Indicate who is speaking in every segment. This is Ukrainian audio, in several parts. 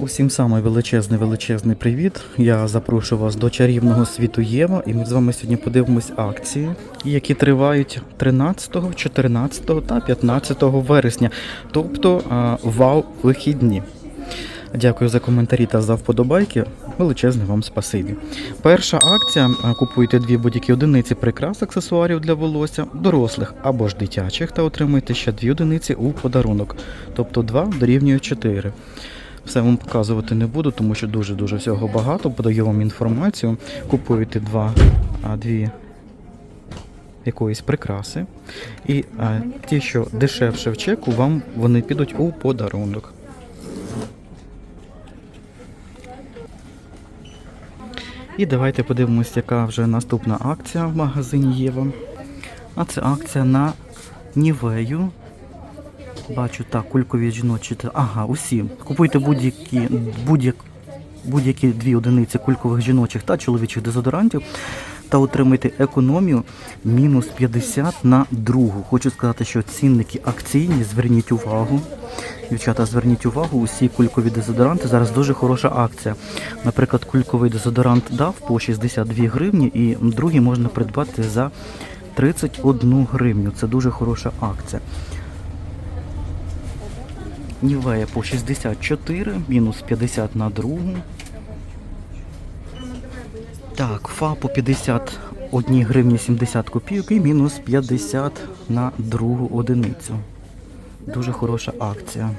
Speaker 1: Усім самий величезний величезний привіт. Я запрошую вас до чарівного світу Єва, і ми з вами сьогодні подивимось акції, які тривають 13, 14 та 15 вересня, тобто а, вау вихідні. Дякую за коментарі та за вподобайки. Величезне вам спасибі. Перша акція: купуйте дві будь-які одиниці прикрас аксесуарів для волосся, дорослих або ж дитячих, та отримуйте ще дві одиниці у подарунок. Тобто 2 дорівнює 4. Все вам показувати не буду, тому що дуже-дуже всього багато. Подаю вам інформацію. Купуєте два, дві якоїсь прикраси. І а, ті, що дешевше в чеку, вам вони підуть у подарунок. І давайте подивимось, яка вже наступна акція в магазині Єва. А це акція на Нівею. Бачу, так, кулькові жіночі. Ага, усі. Купуйте будь-які будь-як, будь-які дві одиниці кулькових жіночих та чоловічих дезодорантів та отримайте економію мінус 50 на другу. Хочу сказати, що цінники акційні, зверніть увагу. Дівчата, зверніть увагу, усі кулькові дезодоранти зараз дуже хороша акція. Наприклад, кульковий дезодорант дав по 62 гривні, і другий можна придбати за 31 гривню. Це дуже хороша акція. Нівея по 64, мінус 50 на другу. Так, ФА по 51 гривні 70 копійок і мінус 50 на другу одиницю. Дуже хороша акція.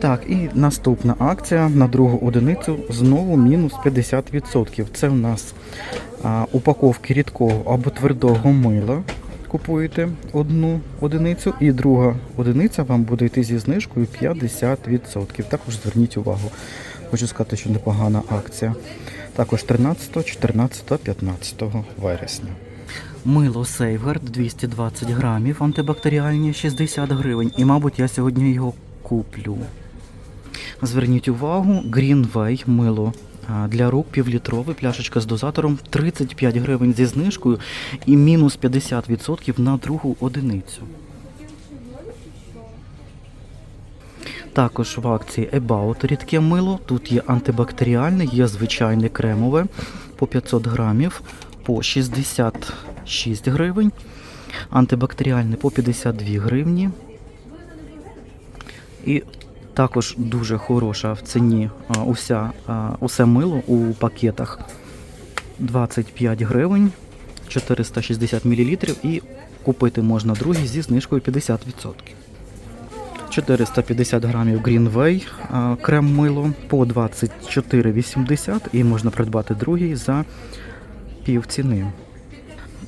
Speaker 1: Так, і наступна акція на другу одиницю знову мінус 50%. Це в нас а, упаковки рідкого або твердого мила. Купуєте одну одиницю, і друга одиниця вам буде йти зі знижкою 50%. Також зверніть увагу. Хочу сказати, що непогана акція. Також 13, 14, 15 вересня. Мило Сейвгард 220 грамів, антибактеріальні 60 гривень. І, мабуть, я сьогодні його куплю. Зверніть увагу, Greenway мило для рук півлітрове, пляшечка з дозатором 35 гривень зі знижкою і мінус 50% на другу одиницю. Також в акції About рідке мило. Тут є антибактеріальне, є звичайне кремове по 500 грамів по 66 гривень. Антибактеріальне по 52 гривні. І також дуже хороша в ціні а, уся, а, усе мило у пакетах 25 гривень, 460 мл і купити можна другий зі знижкою 50%. 450 грамів Greenway а, крем мило по 24,80 і можна придбати другий за пів ціни.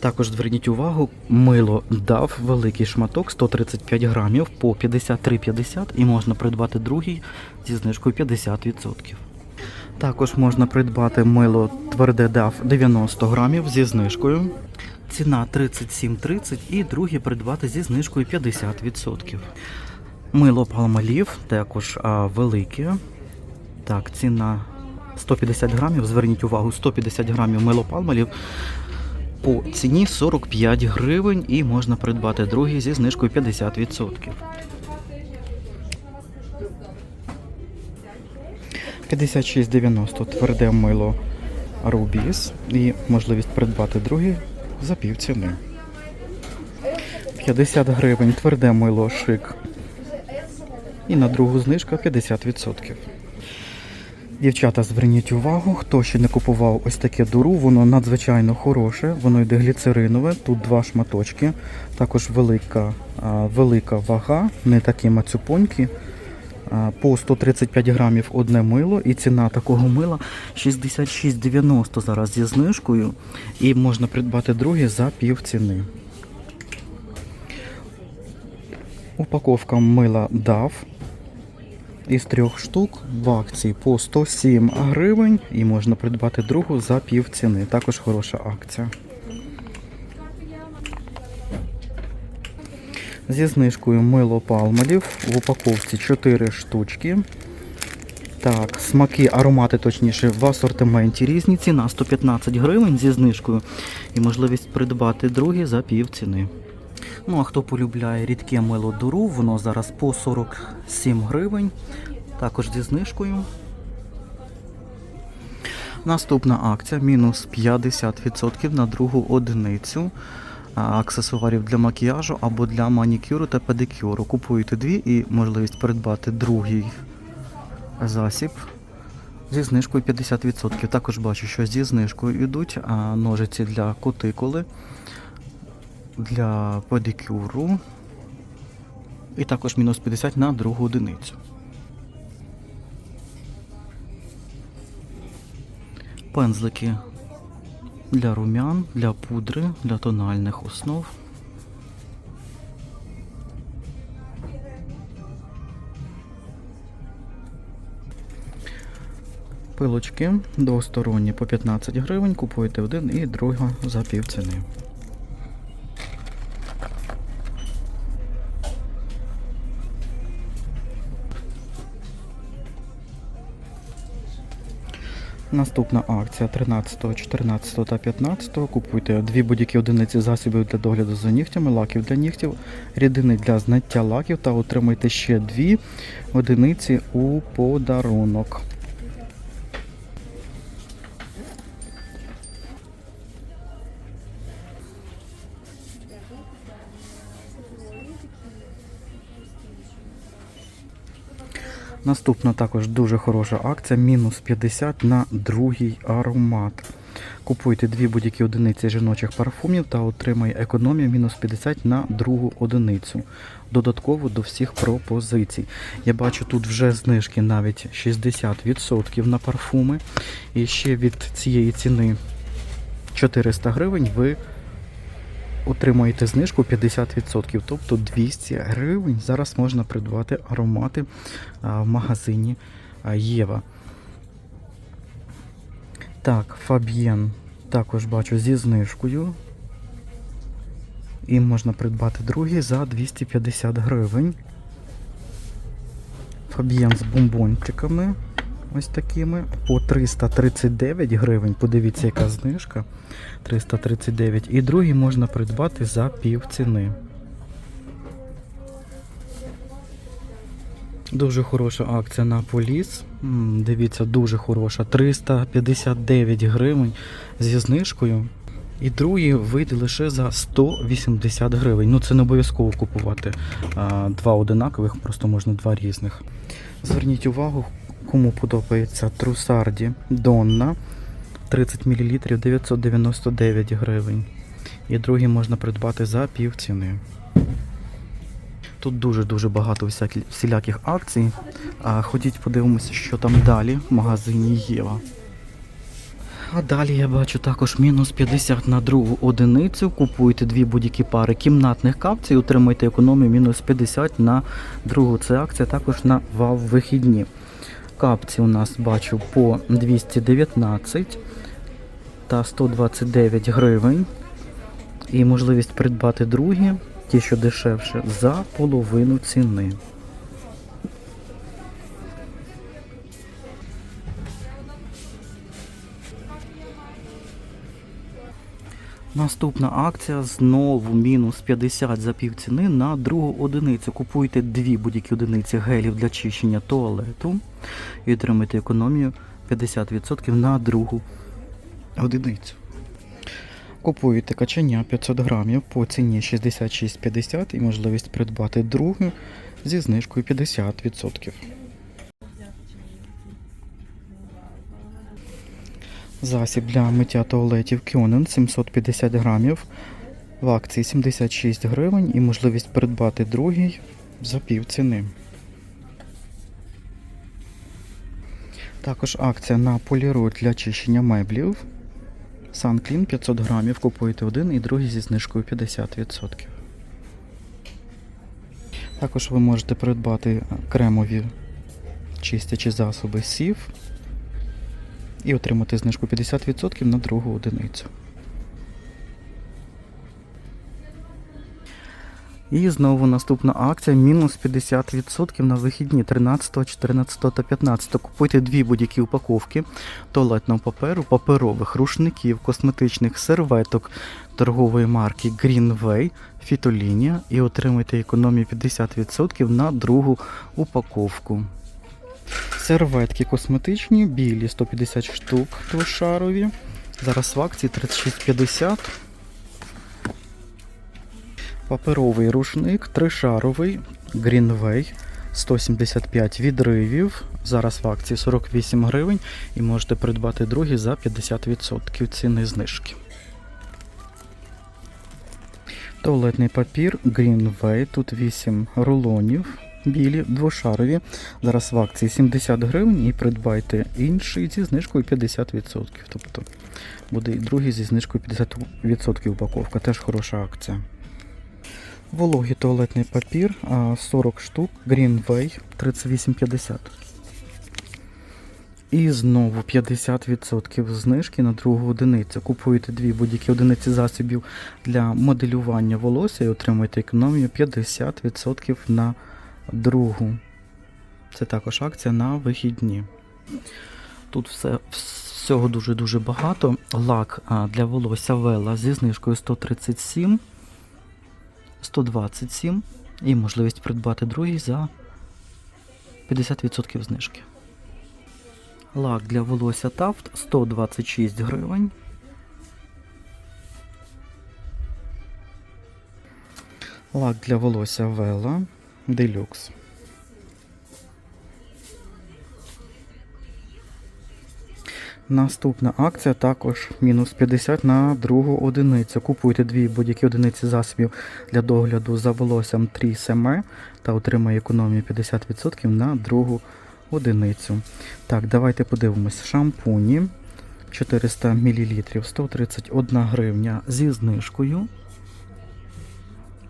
Speaker 1: Також зверніть увагу, мило дав великий шматок 135 грамів по 53,50 і можна придбати другий зі знижкою 50%. Також можна придбати мило тверде дав 90 грамів зі знижкою. Ціна 37,30 і другий придбати зі знижкою 50%. Мило Palmolive також а, велике. Так, ціна 150 грамів. Зверніть увагу, 150 грамів мило Palmolive по ціні 45 гривень і можна придбати другий зі знижкою 50%. 56,90 тверде мило Рубіс і можливість придбати другий за пів ціни. 50 гривень тверде мило шик. І на другу знижка 50%. Дівчата, зверніть увагу, хто ще не купував ось таке дуру, воно надзвичайно хороше, воно йде гліцеринове, тут два шматочки, також велика, велика вага, не такі мацюпонькі. По 135 грамів одне мило, і ціна такого мила 66,90 зараз зі знижкою. І можна придбати друге за пів ціни. Упаковка мила DAV із трьох штук в акції по 107 гривень і можна придбати другу за пів ціни. Також хороша акція. Зі знижкою мило палмалів в упаковці 4 штучки. Так, смаки, аромати, точніше, в асортименті різні. Ціна 115 гривень зі знижкою і можливість придбати другі за пів ціни. Ну а хто полюбляє рідке мило дуру, воно зараз по 47 гривень, також зі знижкою. Наступна акція мінус 50% на другу одиницю аксесуарів для макіяжу або для манікюру та педикюру. Купуєте дві і можливість придбати другий засіб зі знижкою 50%. Також бачу, що зі знижкою йдуть ножиці для кутикули, для педикюру. І також мінус 50 на другу одиницю. Пензлики для румян, для пудри, для тональних основ. Пилочки двосторонні по 15 гривень, купуєте один і друга за півціни. Наступна акція 13, 14 та 15. Купуйте дві будь-які одиниці засобів для догляду за нігтями, лаків для нігтів, рідини для зняття лаків та отримайте ще дві одиниці у подарунок. Наступна також дуже хороша акція. Мінус 50 на другий аромат. Купуйте дві будь-які одиниці жіночих парфумів та отримай економію мінус 50 на другу одиницю. Додатково до всіх пропозицій. Я бачу тут вже знижки навіть 60% на парфуми. І ще від цієї ціни 400 гривень ви отримаєте знижку 50%, тобто 200 гривень. Зараз можна придбати аромати в магазині Єва. Так, Фаб'єн також бачу зі знижкою. І можна придбати другий за 250 гривень. Фаб'єн з бомбончиками. Ось такими. По 339 гривень. Подивіться, яка знижка. 339. І другий можна придбати за пів ціни. Дуже хороша акція на поліс. Дивіться, дуже хороша. 359 гривень зі знижкою. І другий вийде лише за 180 гривень. Ну це не обов'язково купувати а, два одинакових, просто можна два різних. Зверніть увагу, кому подобається трусарді Донна 30 мл 999 гривень. І другий можна придбати за пів ціни. Тут дуже-дуже багато всіляких акцій. А, ходіть подивимося, що там далі в магазині Єва. А далі я бачу також мінус 50 на другу одиницю. Купуйте дві будь-які пари кімнатних капцій, отримайте економію мінус 50 на другу. Це акція також на вав вихідні. Капці у нас бачу по 219 та 129 гривень. І можливість придбати другі, ті, що дешевше, за половину ціни. Наступна акція знову мінус 50 за півціни на другу одиницю. Купуйте дві будь-які одиниці гелів для чищення туалету і отримайте економію 50% на другу одиницю. Купуєте качання 500 грамів по ціні 66,50 і можливість придбати другу зі знижкою 50%. Засіб для миття туалетів Кьонен 750 грамів. В акції 76 гривень і можливість придбати другий за пів ціни. Також акція на поліроль для чищення меблів. Санклін 500 грамів. Купуєте один і другий зі знижкою 50%. Також ви можете придбати кремові чистячі засоби сів і отримати знижку 50% на другу одиницю. І знову наступна акція мінус 50% на вихідні 13, 14 та 15. Купуйте дві будь-які упаковки туалетного паперу, паперових рушників, косметичних серветок торгової марки Greenway, Фітолінія і отримайте економію 50% на другу упаковку. Серветки косметичні, білі 150 штук двошарові. Зараз в акції 36,50. Паперовий рушник, тришаровий, Greenway, 175 відривів. Зараз в акції 48 гривень і можете придбати другий за 50% ціни знижки. Туалетний папір Greenway, тут 8 рулонів. Білі, двошарові. Зараз в акції 70 гривень і придбайте інший зі знижкою 50%. Тобто буде і другий зі знижкою 50% упаковка. Теж хороша акція. Вологий туалетний папір 40 штук, Greenway 38,50. І знову 50% знижки на другу одиницю. Купуєте дві будь-які одиниці засобів для моделювання волосся і отримуєте економію 50% на другу. Це також акція на вихідні. Тут все, всього дуже-дуже багато. Лак для волосся Вела зі знижкою 137, 127 і можливість придбати другий за 50% знижки. Лак для волосся Тафт 126 гривень. Лак для волосся Вела Делюкс. Наступна акція також мінус 50 на другу одиницю. Купуйте дві будь-які одиниці засобів для догляду за волоссям 3 см та отримає економію 50% на другу одиницю. Так, давайте подивимось. Шампуні 400 мл 131 гривня зі знижкою.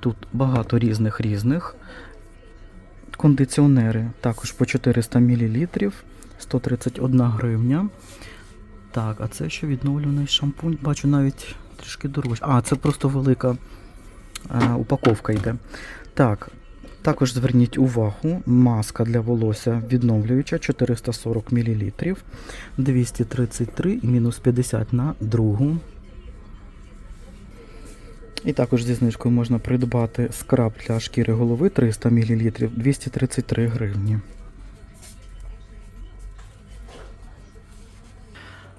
Speaker 1: Тут багато різних різних. Кондиціонери також по 400 мл 131 гривня. Так, а це ще відновлений шампунь. Бачу навіть трішки дорожче. А, це просто велика е, упаковка йде. Так, також зверніть увагу, маска для волосся відновлююча 440 мл, 233 і мінус 50 на другу. І також зі знижкою можна придбати скраб для шкіри голови 300 мл 233 гривні.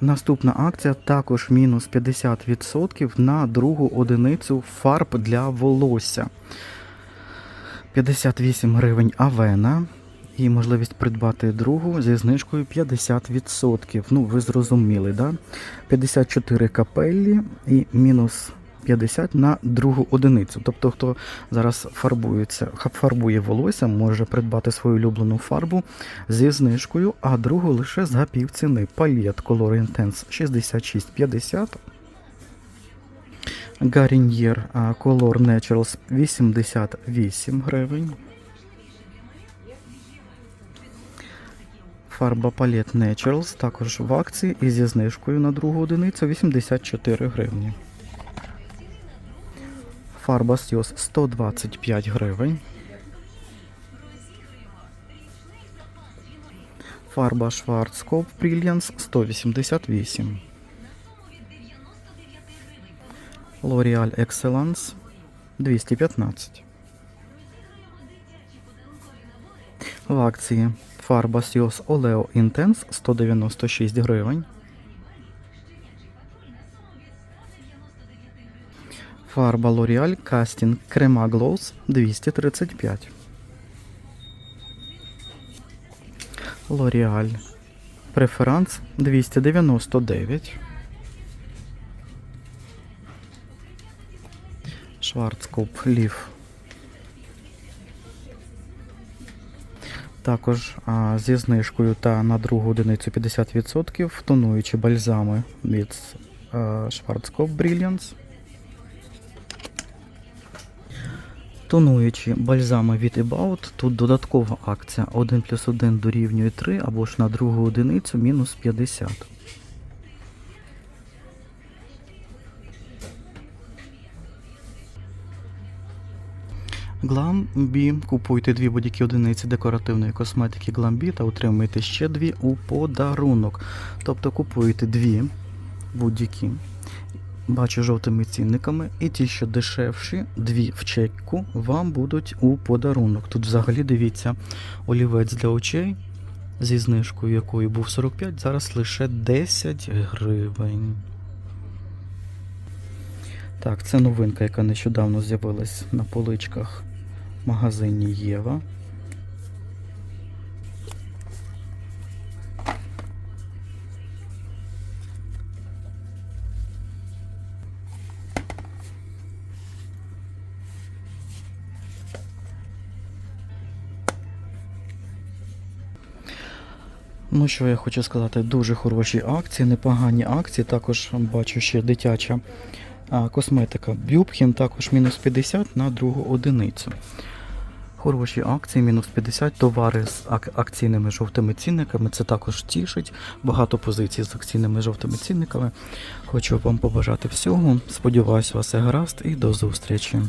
Speaker 1: Наступна акція також мінус 50% на другу одиницю фарб для волосся. 58 гривень авена. І можливість придбати другу зі знижкою 50%. Ну, ви зрозуміли, да? 54 капеллі і мінус 50 на другу одиницю. Тобто, хто зараз фарбується, фарбує волосся, може придбати свою улюблену фарбу зі знижкою, а другу лише за півціни. Палет Color Intense 66,50. Garnier Color Naturals 88 гривень. Фарба Palette Naturals також в акції і зі знижкою на другу одиницю 84 гривні. Фарба Сйоз 125 гривень. Фарба Schwarzkopf Brilliance 188. L'Oreal Excellence 215. В акції фарба Sios Oleo Intense 196 гривень. Фарба L'Oreal Casting Crema Gloss 235. L'Oreal Preference 299. Schwarzkopf Leaf. Також а, зі знижкою та на другу одиницю 50% тонуючі бальзами від Schwarzkopf Brilliance. Тонуючі бальзами від About. Тут додаткова акція 1 плюс 1 дорівнює 3 або ж на другу одиницю мінус 50. Гламбі. Купуйте дві будь-які одиниці декоративної косметики Гламбі та отримуєте ще дві у подарунок. Тобто купуєте дві будь-які. Бачу жовтими цінниками, і ті, що дешевші, дві в чеку, вам будуть у подарунок. Тут взагалі дивіться, олівець для очей зі знижкою, якою був 45, зараз лише 10 гривень. Так, це новинка, яка нещодавно з'явилась на поличках в магазині Єва. Ну, що я хочу сказати, дуже хороші акції, непогані акції. Також бачу ще дитяча косметика Бюбхін, також мінус 50 на другу одиницю. Хороші акції, мінус 50, товари з ак- акційними жовтими цінниками. Це також тішить. Багато позицій з акційними жовтими цінниками. Хочу вам побажати всього. Сподіваюсь, вас все гаразд і до зустрічі.